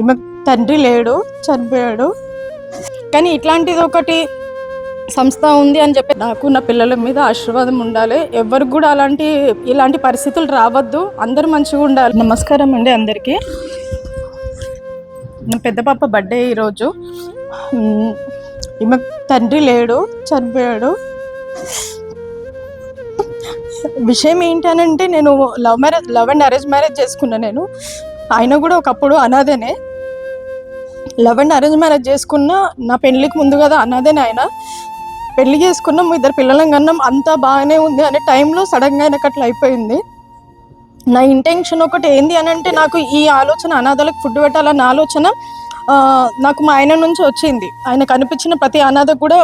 ఈమె తండ్రి లేడు చనిపోయాడు. కానీ ఇట్లాంటిది ఒకటి సంస్థ ఉంది అని చెప్పి నాకు నా పిల్లల మీద ఆశీర్వాదం ఉండాలి. ఎవరికి కూడా అలాంటి ఇలాంటి పరిస్థితులు రావద్దు. అందరూ మంచిగా ఉండాలి. నమస్కారం అండి అందరికీ. నా పెద్ద పాప బర్త్డే ఈరోజు. ఈమె తండ్రి లేడు చనిపోయాడు. విషయం ఏంటనంటే నేను love marriage love and arrange marriage చేసుకున్నా నేను. ఆయన కూడా ఒకప్పుడు అనాథనే. లవ్ అండ్ అరేంజ్ మ్యారేజ్ చేసుకున్న నా పెళ్ళికి ముందు కదా అన్నదే ఆయన పెళ్ళి చేసుకున్నాం ఇద్దరు పిల్లలం కన్నాం అంతా బాగానే ఉంది అనే టైంలో సడన్గా ఆయనకు అట్లా అయిపోయింది. నా ఇంటెన్షన్ ఒకటి ఏంది అని అంటే నాకు ఈ ఆలోచన అనాథలకు ఫుడ్ పెట్టాలన్న ఆలోచన నాకు మా ఆయన నుంచి వచ్చింది. ఆయన కనిపించిన ప్రతి అనాథ కూడా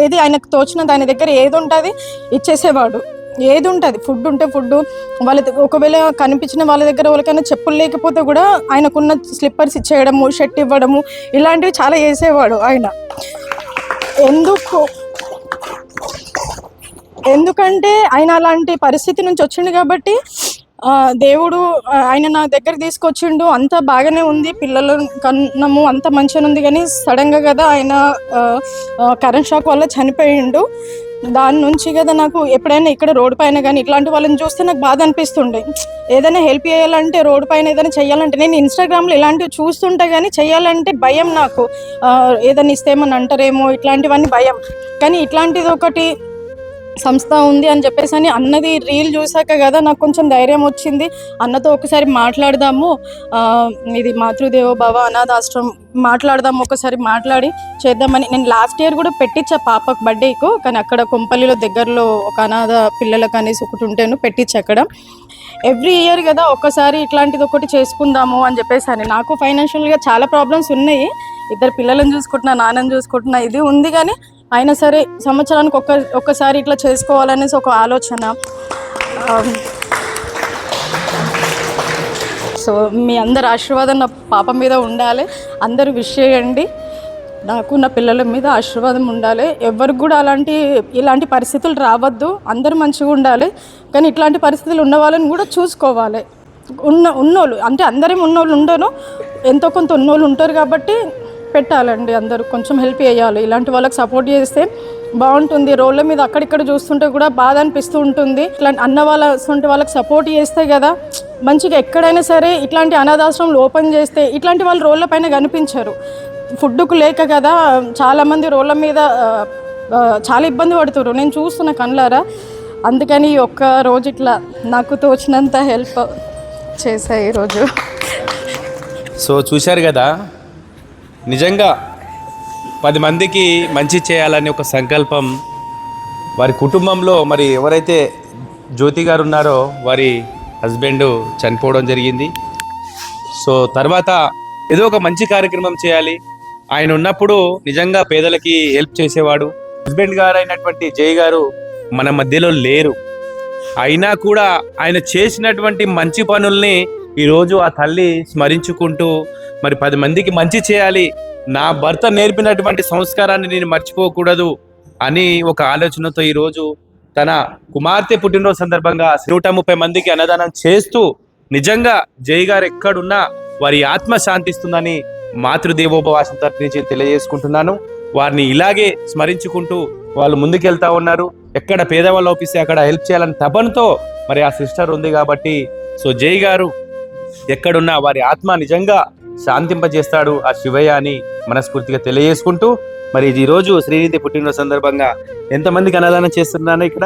ఏది ఆయనకు తోచిన దాని దగ్గర ఏది ఉంటుంది ఇచ్చేసేవాడు. ఏది ఉంటుంది ఫుడ్ ఉంటే ఫుడ్ వాళ్ళ ఒకవేళ కనిపించిన వాళ్ళ దగ్గర వాళ్ళకైనా చెప్పులు లేకపోతే కూడా ఆయనకున్న స్లిప్పర్స్ ఇచ్చేయడము షర్ట్ ఇవ్వడము ఇలాంటివి చాలా చేసేవాడు ఆయన. ఎందుకు ఎందుకంటే ఆయన అలాంటి పరిస్థితి నుంచి వచ్చిండు కాబట్టి దేవుడు ఆయన నా దగ్గర తీసుకొచ్చిండు. అంత బాగానే ఉంది. పిల్లలు కన్నాము అంత మంచిగా ఉంది. కానీ సడన్గా కదా ఆయన కరెంట్ షాక్ వల్ల చనిపోయిండు. దాని నుంచి కదా నాకు ఎప్పుడైనా ఇక్కడ రోడ్డు పైన కానీ ఇట్లాంటి వాళ్ళని చూస్తే నాకు బాధ అనిపిస్తుండే. ఏదైనా హెల్ప్ చేయాలంటే రోడ్డు పైన ఏదైనా చేయాలంటే నేను ఇన్స్టాగ్రామ్లో ఇలాంటివి చూస్తుంటే కానీ చేయాలంటే భయం నాకు. ఏదైనా ఏదైనా ఇస్తేమని అంటారేమో ఇట్లాంటివన్నీ భయం. కానీ ఇట్లాంటిది ఒకటి సంస్థ ఉంది అని చెప్పేసి అని అన్నది రీల్ చూసాక కదా నాకు కొంచెం ధైర్యం వచ్చింది. అన్నతో ఒకసారి మాట్లాడదాము. ఇది మాతృదేవో భవ అనాథాశ్రమం మాట్లాడదాము ఒకసారి మాట్లాడి చేద్దామని. నేను లాస్ట్ ఇయర్ కూడా పెట్టించా పాపకు బర్త్డేకు కానీ అక్కడ కొంపల్లిలో దగ్గరలో ఒక అనాథ పిల్లలకు అనేసి ఒకటి ఉంటేను పెట్టించా అక్కడ. ఎవ్రీ ఇయర్ కదా ఒక్కసారి ఇట్లాంటిది ఒకటి చేసుకుందాము అని చెప్పేసి అని. నాకు ఫైనాన్షియల్గా చాలా ప్రాబ్లమ్స్ ఉన్నాయి. ఇద్దరు పిల్లలను చూసుకుంటున్నా నాన్నని చూసుకుంటున్నా ఇది ఉంది కానీ అయినా సరే సంవత్సరానికి ఒక్క ఒక్కసారి ఇట్లా చేసుకోవాలనేసి ఒక ఆలోచన. సో మీ అందరి ఆశీర్వాదం నా పాప మీద ఉండాలి. అందరూ విష్ చేయండి. నాకు నా పిల్లల మీద ఆశీర్వాదం ఉండాలి. ఎవరికి కూడా అలాంటి ఇలాంటి పరిస్థితులు రావద్దు. అందరూ మంచిగా ఉండాలి. కానీ ఇట్లాంటి పరిస్థితులు ఉన్న వాళ్ళని కూడా చూసుకోవాలి. ఉన్న ఉన్నోళ్ళు అంటే అందరం ఉన్నోళ్ళు ఉండను ఎంతో కొంత ఉన్నోళ్ళు ఉంటారు కాబట్టి పెట్టాలండి అందరూ కొంచెం హెల్ప్ చేయాలి. ఇలాంటి వాళ్ళకి సపోర్ట్ చేస్తే బాగుంటుంది. రోడ్ల మీద అక్కడిక్కడ చూస్తుంటే కూడా బాధ అనిపిస్తూ ఉంటుంది. ఇట్లాంటి అన్న వాళ్ళ సొంటి వాళ్ళకి సపోర్ట్ చేస్తే కదా మంచిగా ఎక్కడైనా సరే ఇట్లాంటి అనాథాశ్రమాలు ఓపెన్ చేస్తే ఇట్లాంటి వాళ్ళు రోడ్ల పైన కనిపించరు. ఫుడ్కు లేక కదా చాలామంది రోడ్ల మీద చాలా ఇబ్బంది పడుతున్నారు నేను చూస్తున్న కళ్ళారా అందుకని ఈ ఒక్క రోజు ఇట్లా నాకు తోచినంత హెల్ప్ చేశాయి ఈరోజు సో చూశారు కదా నిజంగా పది మందికి మంచి చేయాలని ఒక సంకల్పం వారి కుటుంబంలో మరి ఎవరైతే జ్యోతి గారు ఉన్నారో వారి హస్బెండ్ చనిపోవడం జరిగింది. సో తర్వాత ఏదో ఒక మంచి కార్యక్రమం చేయాలి. ఆయన ఉన్నప్పుడు నిజంగా పేదలకి హెల్ప్ చేసేవాడు. హస్బెండ్ గారు అయినటువంటి జై గారు మన మధ్యలో లేరు. అయినా కూడా ఆయన చేసినటువంటి మంచి పనుల్ని ఈరోజు ఆ తల్లి స్మరించుకుంటూ మరి పది మందికి మంచి చేయాలి. నా భర్త నేర్పినటువంటి సంస్కారాన్ని నేను మర్చిపోకూడదు అని ఒక ఆలోచనతో ఈరోజు తన కుమార్తె పుట్టినరోజు సందర్భంగా నూట ముప్పై మందికి అన్నదానం చేస్తూ నిజంగా జై గారు ఎక్కడున్నా వారి ఆత్మ శాంతిస్తుందని మాతృదేవోపవాసం తరపు నుంచి తెలియజేసుకుంటున్నాను. వారిని ఇలాగే స్మరించుకుంటూ వాళ్ళు ముందుకెళ్తా ఉన్నారు. ఎక్కడ పేదవాళ్ళు ఒప్పిస్తే అక్కడ హెల్ప్ చేయాలని తపనతో మరి ఆ సిస్టర్ ఉంది కాబట్టి సో జై గారు ఎక్కడున్నా వారి ఆత్మ నిజంగా శాంతింపజేస్తాడు ఆ శివయ్య అని మనస్ఫూర్తిగా తెలియజేసుకుంటూ మరి ఇది ఈ రోజు శ్రీనిధి పుట్టినరోజు సందర్భంగా ఎంతమందికి అన్నదానం చేస్తున్నాను ఇక్కడ?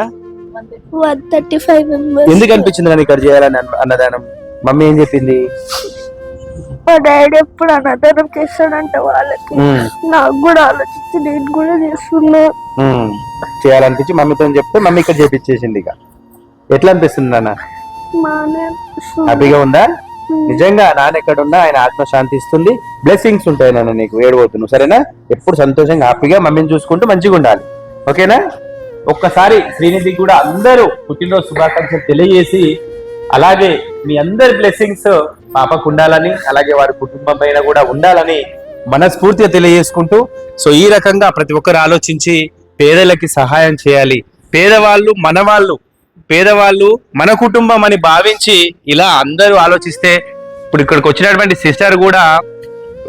వన్ థర్టీ ఫైవ్ మెంబర్స్ ఎందుకు అనిపించింది కానీ ఇక్కడ చేయాలని అన్న- అన్నదానం? మమ్మీ ఏం చెప్పింది? మా డాడీ ఎప్పుడు అన్నదానం చేస్తాడంట వాళ్ళకి. నాకు కూడా ఆలోచించి నేను కూడా చేస్తున్నా. చేయాలనిపించి మమ్మీతో చెప్తే మమ్మీ ఇక్కడ చేపించేసింది ఇక. ఎట్లా అనిపిస్తుంది నాన్న? హ్యాపీగా ఉందా? నిజంగా నాన్న ఎక్కడున్నా ఆయన ఆత్మశాంతి ఇస్తుంది. బ్లెస్సింగ్స్ ఉంటాయి నాన్న నీకు ఏడబోతున్నావు సరేనా? ఎప్పుడు సంతోషంగా హ్యాపీగా మమ్మీని చూసుకుంటూ మంచిగా ఉండాలి. ఓకేనా? ఒక్కసారి శ్రీనిధికి కూడా అందరూ పుట్టినరోజు శుభాకాంక్షలు తెలియజేసి అలాగే మీ అందరి బ్లెస్సింగ్స్ పాపకు ఉండాలని అలాగే వారి కుటుంబం పైన కూడా ఉండాలని మనస్ఫూర్తిగా తెలియజేసుకుంటూ సో ఈ రకంగా ప్రతి ఒక్కరు ఆలోచించి పేదలకి సహాయం చేయాలి. పేదవాళ్ళు మనవాళ్ళు పేదవాళ్ళు మన కుటుంబం అని భావించి ఇలా అందరూ ఆలోచిస్తే ఇప్పుడు ఇక్కడికి వచ్చినటువంటి సిస్టర్ కూడా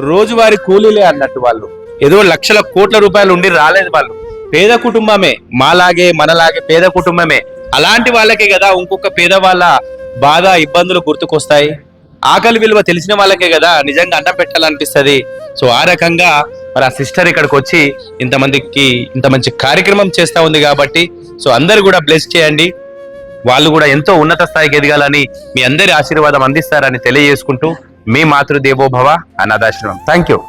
రోజువారి కూలీలే అన్నట్టు వాళ్ళు. ఏదో లక్షల కోట్ల రూపాయలు ఉండి రాలేదు వాళ్ళు. పేద కుటుంబమే మాలాగే మనలాగే పేద కుటుంబమే. అలాంటి వాళ్ళకే కదా ఇంకొక పేదవాళ్ళ బాధ ఇబ్బందులు గుర్తుకొస్తాయి. ఆకలి విలువ తెలిసిన వాళ్ళకే కదా నిజంగా అన్నం పెట్టాలనిపిస్తుంది. సో ఆ రకంగా మరి ఆ సిస్టర్ ఇక్కడికి వచ్చి ఇంతమందికి ఇంత మంచి కార్యక్రమం చేస్తా ఉంది కాబట్టి సో అందరు కూడా బ్లెస్ చేయండి. వాళ్ళు కూడా ఎంతో ఉన్నత స్థాయికి ఎదగాలని మీ అందరి ఆశీర్వాదం అందిస్తారని తెలియజేసుకుంటూ మీ మాతృదేవోభవ అనాథాశ్రమం. Thank you